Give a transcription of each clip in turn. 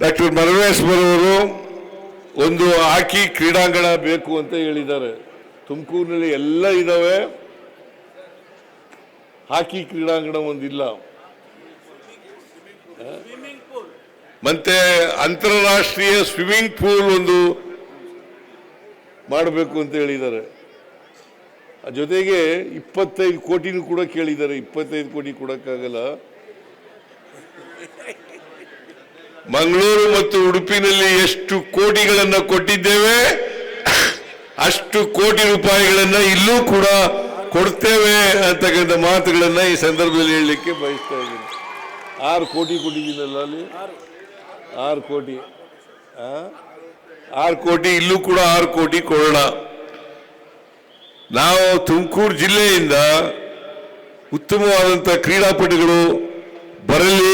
Doctor ಮರವೇಶ್ವರವರು ಒಂದು ಹಾಕಿ ಕ್ರೀಡಾಂಗಣ ಬೇಕು ಅಂತ ಹೇಳಿದ್ದಾರೆ. ತುಮಕೂರಿನಲ್ಲಿ ಎಲ್ಲ ಇದಾವೆ. ಹಾಕಿ ಕ್ರೀಡಾಂಗಣ ಒಂದಿಲ್ಲ. ಮತ್ತೆ ಅಂತಾರಾಷ್ಟ್ರೀಯ ಸ್ವಿಮ್ಮಿಂಗ್ ಪೂಲ್ ಒಂದು ಮಾಡಬೇಕು ಅಂತ ಹೇಳಿದ್ದಾರೆ. ಜೊತೆಗೆ ಇಪ್ಪತ್ತೈದು ಕೋಟಿನೂ ಕೂಡ ಕೇಳಿದ್ದಾರೆ. ಇಪ್ಪತ್ತೈದು ಕೋಟಿ ಕೊಡಕ್ಕಾಗಲ್ಲ. ಮಂಗಳೂರು ಮತ್ತು ಉಡುಪಿನಲ್ಲಿ ಎಷ್ಟು ಕೋಟಿಗಳನ್ನು ಕೊಟ್ಟಿದ್ದೇವೆ? ಅಷ್ಟು ಕೋಟಿ ರೂಪಾಯಿಗಳನ್ನ ಇಲ್ಲೂ ಕೂಡ ಕೊಡ್ತೇವೆ ಅಂತಕ್ಕಂಥ ಮಾತುಗಳನ್ನ ಈ ಸಂದರ್ಭದಲ್ಲಿ ಹೇಳಲಿಕ್ಕೆ ಬಯಸ್ತಾ ಇದ್ದೀನಿ. ಆರು ಕೋಟಿ ಕೊಟ್ಟಿದ್ದೀನಲ್ಲ ಅಲ್ಲಿ? ಆರು ಕೋಟಿ? ಆರು ಕೋಟಿ, ಇಲ್ಲೂ ಕೂಡ ಆರು ಕೋಟಿ ಕೊಡೋಣ. ನಾವು ತುಮಕೂರು ಜಿಲ್ಲೆಯಿಂದ ಉತ್ತಮವಾದಂಥ ಕ್ರೀಡಾಪಟುಗಳು ಬರಲಿ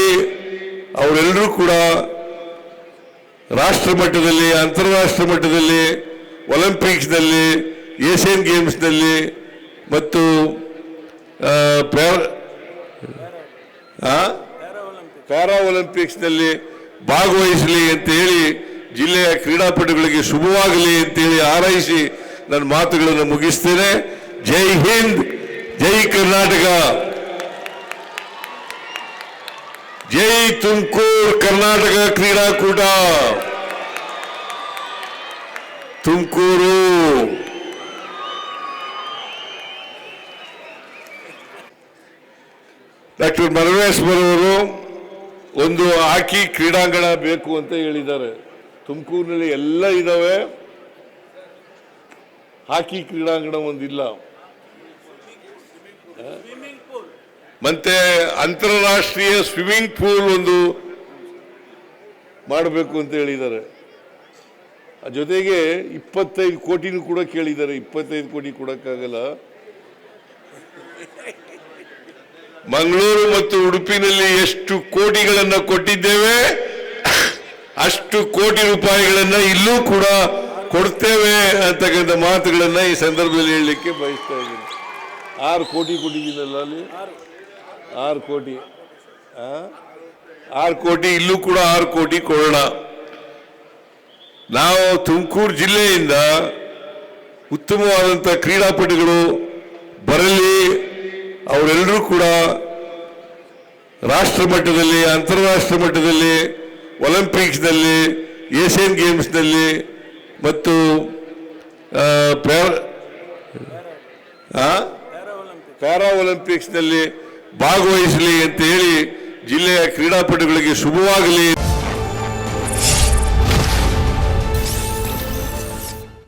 ಅವರೆಲ್ಲರೂ ಕೂಡ ರಾಷ್ಟ್ರ ಮಟ್ಟದಲ್ಲಿ, ಅಂತಾರಾಷ್ಟ್ರ ಮಟ್ಟದಲ್ಲಿ, ಒಲಿಂಪಿಕ್ಸ್ನಲ್ಲಿ, ಏಷ್ಯನ್ ಗೇಮ್ಸ್ನಲ್ಲಿ ಮತ್ತು? ಪ್ಯಾರಾ ಒಲಿಂಪಿಕ್ಸ್ನಲ್ಲಿ ಭಾಗವಹಿಸಲಿ ಅಂತ ಹೇಳಿ ಜಿಲ್ಲೆಯ ಕ್ರೀಡಾಪಟುಗಳಿಗೆ ಶುಭವಾಗಲಿ ಅಂತೇಳಿ ಹಾರೈಸಿ ನನ್ನ ಮಾತುಗಳನ್ನು ಮುಗಿಸ್ತೇನೆ ಜೈ ಹಿಂದ್, ಜೈ ಕರ್ನಾಟಕ ಜೈ ತುಮಕೂರು ಕರ್ನಾಟಕ ಕ್ರೀಡಾಕೂಟ. ತುಮಕೂರು. ಡಾಕ್ಟರ್ ಮರವೇಶ್ವರವರು ಒಂದು ಹಾಕಿ ಕ್ರೀಡಾಂಗಣ ಬೇಕು ಅಂತ ಹೇಳಿದ್ದಾರೆ. ತುಮಕೂರಿನಲ್ಲಿ ಎಲ್ಲ ಇದಾವೆ. ಹಾಕಿ ಕ್ರೀಡಾಂಗಣ ಒಂದಿಲ್ಲ. ಮತ್ತೆ ಅಂತಾರಾಷ್ಟ್ರೀಯ ಸ್ವಿಮ್ಮಿಂಗ್ ಪೂಲ್ ಒಂದು ಮಾಡಬೇಕು ಅಂತ ಹೇಳಿದ್ದಾರೆ. ಜೊತೆಗೆ ಇಪ್ಪತ್ತೈದು ಕೋಟಿನೂ ಕೂಡ ಕೇಳಿದ್ದಾರೆ. ಇಪ್ಪತ್ತೈದು ಕೋಟಿ ಕೊಡಕ್ಕಾಗಲ್ಲ. ಮಂಗಳೂರು ಮತ್ತು ಉಡುಪಿನಲ್ಲಿ ಎಷ್ಟು ಕೋಟಿಗಳನ್ನು ಕೊಟ್ಟಿದ್ದೇವೆ, ಅಷ್ಟು ಕೋಟಿ ರೂಪಾಯಿಗಳನ್ನು ಇಲ್ಲೂ ಕೂಡ ಕೊಡ್ತೇವೆ ಅಂತಕ್ಕಂಥ ಮಾತುಗಳನ್ನು ಈ ಸಂದರ್ಭದಲ್ಲಿ ಹೇಳಲಿಕ್ಕೆ ಬಯಸ್ತಾ ಇದ್ದೀನಿ. ಆರು ಕೋಟಿ ಕೊಟ್ಟಿದ್ದೀನಲ್ಲ ಅಲ್ಲಿ? ಆರು ಕೋಟಿ? ಆರು ಕೋಟಿ, ಇಲ್ಲೂ ಕೂಡ ಆರು ಕೋಟಿ ಕೊಡೋಣ ನಾವು ತುಮಕೂರು ಜಿಲ್ಲೆಯಿಂದ ಉತ್ತಮವಾದಂಥ ಕ್ರೀಡಾಪಟುಗಳು ಬರಲಿ, ಅವರೆಲ್ಲರೂ ಕೂಡ ರಾಷ್ಟ್ರ ಮಟ್ಟದಲ್ಲಿ, ಅಂತಾರಾಷ್ಟ್ರ ಮಟ್ಟದಲ್ಲಿ, ಒಲಿಂಪಿಕ್ಸ್ನಲ್ಲಿ, ಏಷ್ಯನ್ ಗೇಮ್ಸ್ನಲ್ಲಿ ಮತ್ತು ಪ್ಯಾರ-? ಪ್ಯಾರಾ ಒಲಿಂಪಿಕ್ಸ್ನಲ್ಲಿ ಭಾಗವಹಿಸಲಿ ಅಂತ ಹೇಳಿ ಜಿಲ್ಲೆಯ ಕ್ರೀಡಾಪಟುಗಳಿಗೆ ಶುಭವಾಗಲಿ.